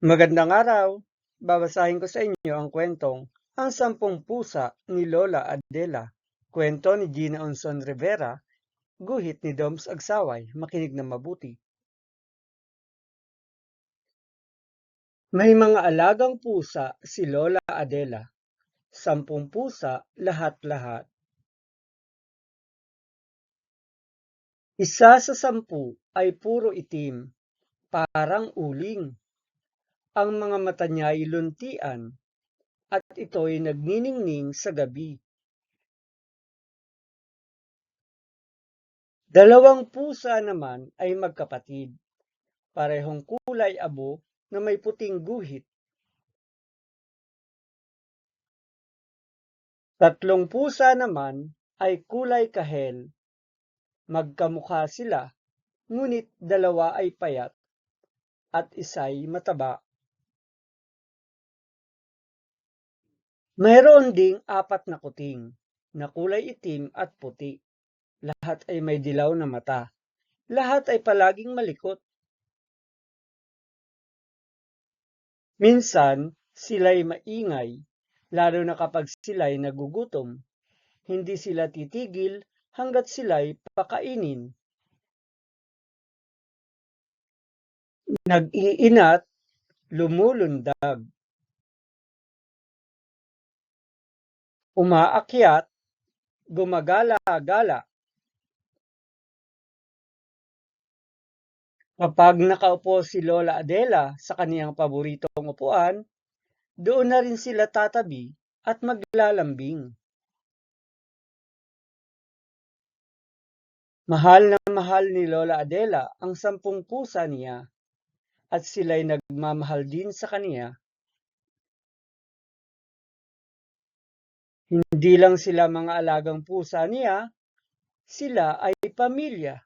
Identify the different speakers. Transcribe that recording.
Speaker 1: Magandang araw! Babasahin ko sa inyo ang kwentong Ang Sampung Pusa ni Lola Adela. Kwento ni Gina Onson Rivera, guhit ni Doms Agsaway. Makinig na mabuti. May mga alagang pusa si Lola Adela. Sampung pusa lahat-lahat. Isa sa sampu ay puro itim, parang uling. Ang mga mata niya ay luntian, at ito'y nagniningning sa gabi. Dalawang pusa naman ay magkapatid, parehong kulay abo na may puting guhit. Tatlong pusa naman ay kulay kahel. Magkamukha sila, ngunit dalawa ay payat at isa'y mataba. Mayroon ding apat na kuting na kulay itim at puti. Lahat ay may dilaw na mata. Lahat ay palaging malikot. Minsan, sila'y maingay, lalo na kapag sila'y nagugutom. Hindi sila titigil hanggat sila'y pakainin. Nag-iinat, lumulundag. Umaakyat, gumagala-gala. Kapag nakaupo si Lola Adela sa kaniyang paboritong upuan, doon na rin sila tatabi at maglalambing. Mahal na mahal ni Lola Adela ang sampung pusa niya at sila'y nagmamahal din sa kaniya. Hindi lang sila mga alagang pusa niya, sila ay pamilya.